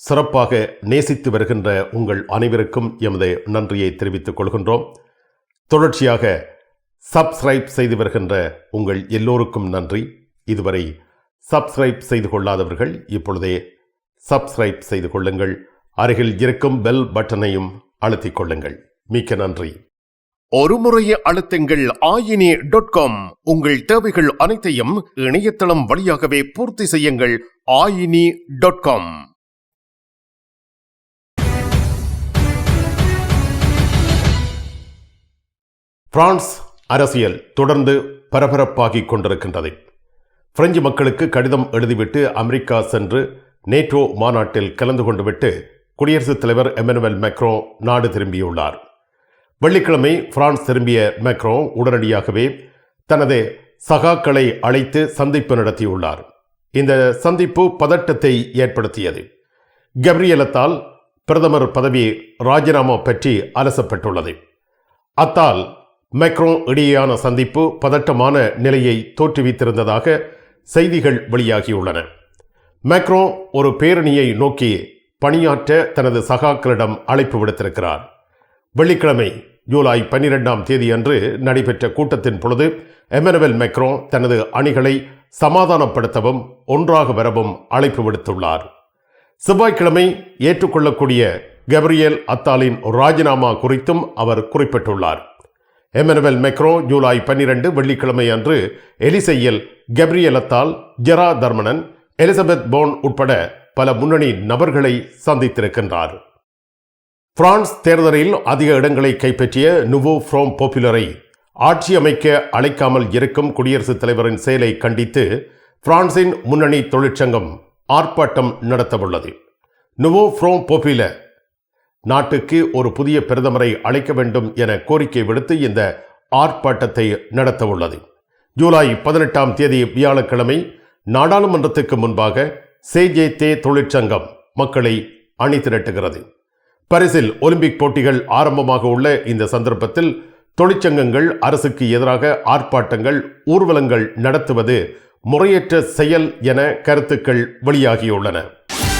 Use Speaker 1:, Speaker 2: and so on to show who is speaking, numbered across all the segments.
Speaker 1: சிறப்பாக நேசித்து வருகின்ற உங்கள் அனைவருக்கும் எமது நன்றியை தெரிவித்துக் கொள்கின்றோம். தொடர்ச்சியாக சப்ஸ்கிரைப் செய்து வருகின்ற உங்கள் எல்லோருக்கும் நன்றி. இதுவரை சப்ஸ்கிரைப் செய்து கொள்ளாதவர்கள் இப்பொழுதே சப்ஸ்கிரைப் செய்து கொள்ளுங்கள். அருகில் இருக்கும் பெல் பட்டனையும் அழுத்திக் கொள்ளுங்கள். மிக்க நன்றி. ஒரு முறைய அழுத்துங்கள் ஆயினி டாட் காம் உங்கள் தேவைகள் அனைத்தையும் இணையதளம் வழியாகவே பூர்த்தி செய்யுங்கள். ஆயினி டாட் காம் பிரான்ஸ் அரசியல் தொடர்ந்து பரபரப்பாகிக் கொண்டிருக்கின்றது. பிரெஞ்சு மக்களுக்கு கடிதம் எழுதிவிட்டு அமெரிக்கா சென்று நேட்டோ மாநாட்டில் கலந்து கொண்டுவிட்டு குடியரசுத் தலைவர் எமனுவல் மேக்ரோ நாடு திரும்பியுள்ளார். வெள்ளிக்கிழமை பிரான்ஸ் திரும்பிய மேக்ரோ உடனடியாகவே தனது சகாக்களை அழைத்து சந்திப்பு நடத்தியுள்ளார். இந்த சந்திப்பு பதட்டத்தை ஏற்படுத்தியது. கப்ரியலத்தால் பிரதமர் பதவி ராஜினாமா பற்றி அலசப்பட்டுள்ளது. அத்தால் மெக்ரோ இடையேயான சந்திப்பு பதட்டமான நிலையை தோற்றுவித்திருந்ததாக செய்திகள் வெளியாகியுள்ளன. மேக்ரோ ஒரு பேரணியை நோக்கி பணியாற்ற தனது சகாக்களிடம் அழைப்பு விடுத்திருக்கிறார். வெள்ளிக்கிழமை ஜூலை பன்னிரெண்டாம் தேதியன்று நடைபெற்ற கூட்டத்தின் பொழுது எமனுவல் மெக்ரோ தனது அணிகளை சமாதானப்படுத்தவும் ஒன்றாக வரவும் அழைப்பு விடுத்துள்ளார். செவ்வாய்க்கிழமை ஏற்றுக்கொள்ளக்கூடிய கப்ரியல் அத்தாலின் ராஜினாமா குறித்தும் அவர் குறிப்பிட்டுள்ளார். எமனுவல் மெக்ரோ ஜூலை பன்னிரண்டு வெள்ளிக்கிழமை அன்று எலிசையில் கெப்ரியலத்தால் ஜெரா தர்மனன் எலிசபெத் போன் உட்பட பல முன்னணி நபர்களை சந்தித்திருக்கின்றார். பிரான்ஸ் தேர்தலில் அதிக இடங்களை கைப்பற்றிய நுவோ ஃப்ரோம் போப்புலரை ஆட்சி அமைக்க அழைக்காமல் இருக்கும் குடியரசுத் தலைவரின் செயலை கண்டித்து பிரான்சின் முன்னணி தொழிற்சங்கம் ஆர்ப்பாட்டம் நடத்தவுள்ளது. நுவோ ஃப்ரோம் போப்புலர் நாட்டுக்கு ஒரு புதிய பிரதமரை அழைக்க வேண்டும் என கோரிக்கை விடுத்து இந்த ஆர்ப்பாட்டத்தை நடத்தவுள்ளது ஜூலை பதினெட்டாம் தேதி வியாழக்கிழமை நாடாளுமன்றத்துக்கு முன்பாக சேஜேதே தொழிற்சங்கம் மக்களை அணி திரட்டுகிறது. பரிசில் ஒலிம்பிக் போட்டிகள் ஆரம்பமாக உள்ள இந்த சந்தர்ப்பத்தில் தொழிற்சங்கங்கள் அரசுக்கு எதிராக ஆர்ப்பாட்டங்கள் ஊர்வலங்கள் நடத்துவது முறையற்ற செயல் என கருத்துக்கள் வெளியாகியுள்ளன.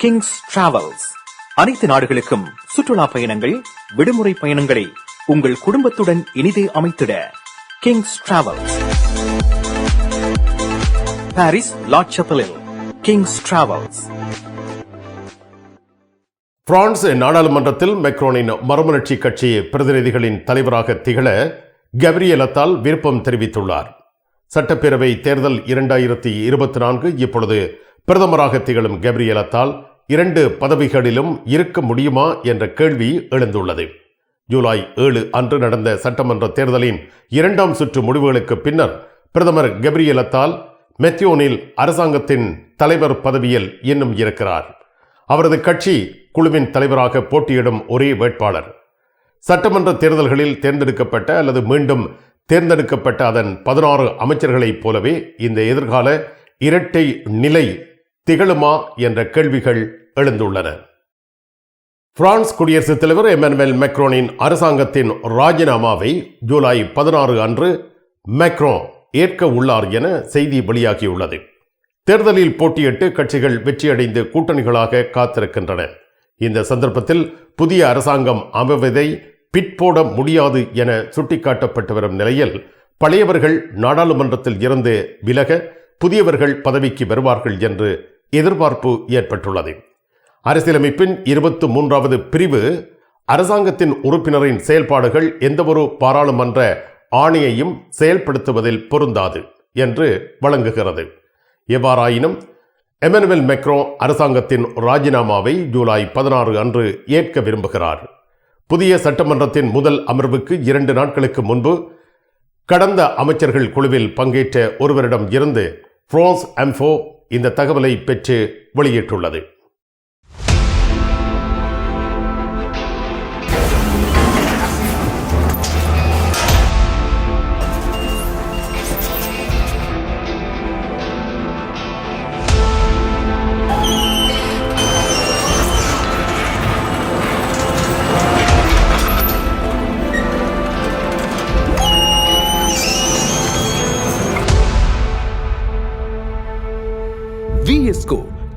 Speaker 2: கிங்ஸ் டிராவல்ஸ் அனைத்து நாடுகளுக்கும் சுற்றுலா பயணங்கள் விடுமுறை பயணங்களை உங்கள் குடும்பத்துடன் இனிதே அமைத்திட கிங்ஸ் டிராவல்ஸ் பாரிஸ் லாட்சப்பலில் கிங்ஸ் டிராவல்ஸ்
Speaker 1: பிரான்ஸ் நாடாளுமன்றத்தில் மெக்ரோனின் மறுமலர்ச்சி கட்சி பிரதிநிதிகளின் தலைவராக திகழ கவரியலத்தால் விருப்பம் தெரிவித்துள்ளார். சட்டப்பேரவை தேர்தல் இரண்டாயிரத்தி இருபத்தி நான்கு இப்பொழுது பிரதமராக திகழும் கப்ரியலத்தால் இரண்டு பதவிகளிலும் இருக்க முடியுமா என்ற கேள்வி எழுந்துள்ளது. ஜூலை ஏழு அன்று நடந்த சட்டமன்ற தேர்தலின் இரண்டாம் சுற்று முடிவுகளுக்கு பின்னர் பிரதமர் கெப்ரியலத்தால் மெத்தியோனில் அரசாங்கத்தின் தலைவர் பதவியில் இன்னும் இருக்கிறார். அவரது கட்சி குழுவின் தலைவராக போட்டியிடும் ஒரே வேட்பாளர். சட்டமன்ற தேர்தல்களில் தேர்ந்தெடுக்கப்பட்ட அல்லது மீண்டும் தேர்ந்தெடுக்கப்பட்ட அதன் பதினாறு அமைச்சர்களைப் போலவே இந்த எதிர்கால இரட்டை நிலை திகழுமா என்ற கேள்விகள் எழுந்துள்ளன. பிரான்ஸ் குடியரசுத் தலைவர் எமனுவேல் மெக்ரோனின் அரசாங்கத்தின் ராஜினாமாவை ஜூலை பதினாறு அன்று மெக்ரோ ஏற்க உள்ளார் என செய்தி வெளியாகியுள்ளது. தேர்தலில் போட்டியிட்டு கட்சிகள் வெற்றியடைந்து கூட்டணிகளாக காத்திருக்கின்றன. இந்த சந்தர்ப்பத்தில் புதிய அரசாங்கம் அமைவதை பிற்போட முடியாது என சுட்டிக்காட்டப்பட்டு வரும் நிலையில் பழையவர்கள் நாடாளுமன்றத்தில் இருந்து விலக புதியவர்கள் பதவிக்கு வருவார்கள் என்று எதிர்பார்ப்பு ஏற்பட்டுள்ளது. அரசியலமைப்பின் இருபத்தி மூன்றாவது பிரிவு அரசாங்கத்தின் உறுப்பினரின் செயல்பாடுகள் எந்தவொரு பாராளுமன்ற ஆணையையும் செயல்படுத்துவதில் பொருந்தாது என்று வழங்குகிறது. எவ்வாறாயினும் எமனுவல் மெக்ரோ அரசாங்கத்தின் ராஜினாமாவை ஜூலை பதினாறு அன்று ஏற்க விரும்புகிறார். புதிய சட்டமன்றத்தின் முதல் அமர்வுக்கு இரண்டு நாட்களுக்கு முன்பு கடந்த அமைச்சர்கள் குழுவில் பங்கேற்ற ஒருவரிடம் இருந்து பிரான்ஸ் அம்ஃபோ இந்த தகவலை பெற்று வெளியிட்டுள்ளது.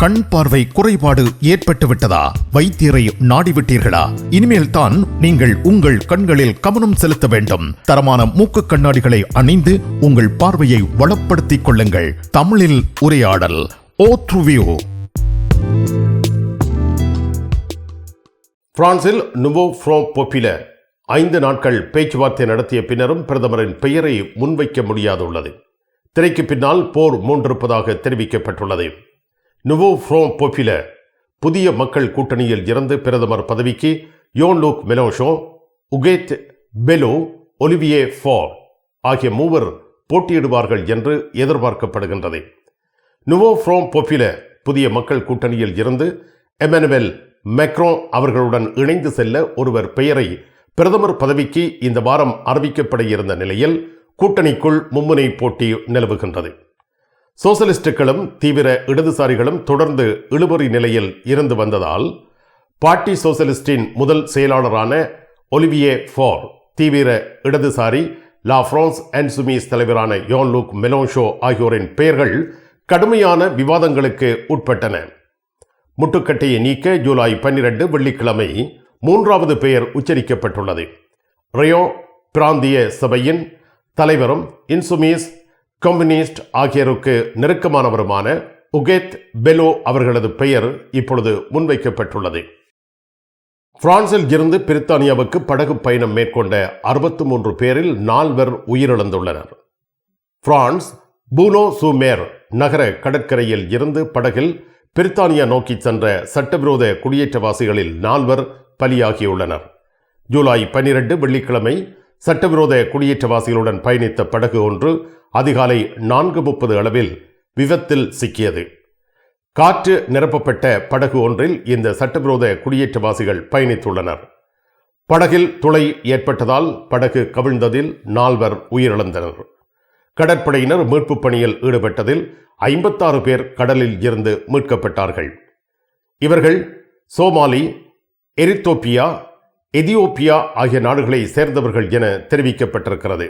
Speaker 3: கண் பார்வை குறைபாடு ஏற்பட்டுவிட்டதா? வைத்தியரை நாடிவிட்டீர்களா? இனிமேல் தான் நீங்கள் உங்கள் கண்களில் கவனம் செலுத்த வேண்டும். தரமான மூக்கு கண்ணாடிகளை அணிந்து உங்கள் பார்வையை வளப்படுத்திக் கொள்ளுங்கள். தமிழில் உரையாடல் ஓத்ருவியோ
Speaker 1: பிரான்சில் நுவோ ஃப்ரோ பொப்பிலர் ஐந்து நாட்கள் பேச்சுவார்த்தை நடத்திய பின்னரும் பிரதமரின் பெயரை முன்வைக்க முடியாதுள்ளது. திரைக்கு பின்னால் போர் மூன்றிருப்பதாக தெரிவிக்கப்பட்டுள்ளது. நுவோ ஃப்ரோம் போப்பில புதிய மக்கள் கூட்டணியில் இருந்து பிரதமர் பதவிக்கு யோன் லூக் மெலோஷோ உகேத் பெலோ ஒலிவியே ஃபோ ஆகிய மூவர் போட்டியிடுவார்கள் என்று எதிர்பார்க்கப்படுகின்றது. நுவோ ஃப்ரோம் போப்பில புதிய மக்கள் கூட்டணியில் இருந்து எமனுவல் மெக்ரோ அவர்களுடன் இணைந்து செல்ல ஒருவர் பெயரை பிரதமர் பதவிக்கு இந்த வாரம் அறிவிக்கப்பட இருந்த நிலையில் கூட்டணிக்குள் மும்முனை போட்டி நிலவுகின்றது. சோசலிஸ்டுகளும் தீவிர இடதுசாரிகளும் தொடர்ந்து இழுபறி நிலையில் இருந்து வந்ததால் பார்ட்டி சோசலிஸ்டின் முதல் செயலாளரான ஒலிவியே ஃபோர் தீவிர இடதுசாரி லா பிரான்ஸ் அண்ட் சுமீஸ் தலைவரான யோன் லூக் மெலோன்ஷோ ஆகியோரின் பெயர்கள் கடுமையான விவாதங்களுக்கு உட்பட்டன. முட்டுக்கட்டையை நீக்க ஜூலை பன்னிரண்டு வெள்ளிக்கிழமை மூன்றாவது பெயர் உச்சரிக்கப்பட்டுள்ளது. ரயோ பிராந்திய சபையின் தலைவரும் இன்சுமீஸ் கம்யூனிஸ்ட் ஆகியோருக்கு நெருக்கமானவருமான உகேத் பெலோ அவர்களது பெயர் இப்பொழுது முன்வைக்கப்பட்டுள்ளது. பிரான்சில் இருந்து பிரித்தானியாவுக்கு படகு பயணம் மேற்கொண்ட அறுபத்து மூன்று பேரில் நால்வர் உயிரிழந்துள்ளனர். பிரான்ஸ் பூனோ சூமேர் நகர கடற்கரையில் இருந்து படகில் பிரித்தானியா நோக்கி சென்ற சட்டவிரோத குடியேற்றவாசிகளில் நால்வர் பலியாகியுள்ளனர். ஜூலை பன்னிரண்டு வெள்ளிக்கிழமை சட்டவிரோத குடியேற்றவாசிகளுடன் பயணித்த படகு ஒன்று அதிகாலை நான்கு முப்பது அளவில் விபத்தில் சிக்கியது. காற்று நிரப்பப்பட்ட படகு ஒன்றில் இந்த சட்டவிரோத குடியேற்றவாசிகள் பயணித்துள்ளனர். படகில் துளை ஏற்பட்டதால் படகு கவிழ்ந்ததில் நால்வர் உயிரிழந்தனர். கடற்படையினர் மீட்புப் பணியில் ஈடுபட்டதில் ஐம்பத்தாறு பேர் கடலில் இருந்து மீட்கப்பட்டார்கள். இவர்கள் சோமாலி எரித்தோப்பியா எதியோப்பியா ஆகிய நாடுகளை சேர்ந்தவர்கள் என தெரிவிக்கப்பட்டிருக்கிறது.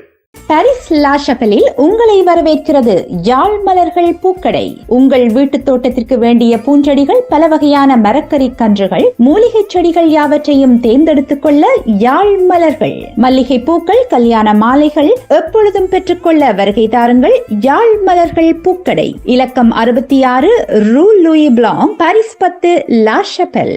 Speaker 4: பாரிஸ் லாஷபலில் உங்களை வரவேற்கிறது யாழ் மலர்கள் பூக்கடை. உங்கள் வீட்டு தோட்டத்திற்கு வேண்டிய பூஞ்செடிகள் பல வகையான மரக்கறி கன்றுகள் மூலிகை செடிகள் யாவற்றையும் தேர்ந்தெடுத்துக் கொள்ள யாழ் மலர்கள் மல்லிகை பூக்கள் கல்யாண மாலைகள் எப்பொழுதும் பெற்றுக்கொள்ள வருகை தாருங்கள் யாழ் மலர்கள் பூக்கடை. இலக்கம் அறுபத்தி ஆறு ரூ லூயி பிளாங் பாரிஸ் பத்து லாஷபெல்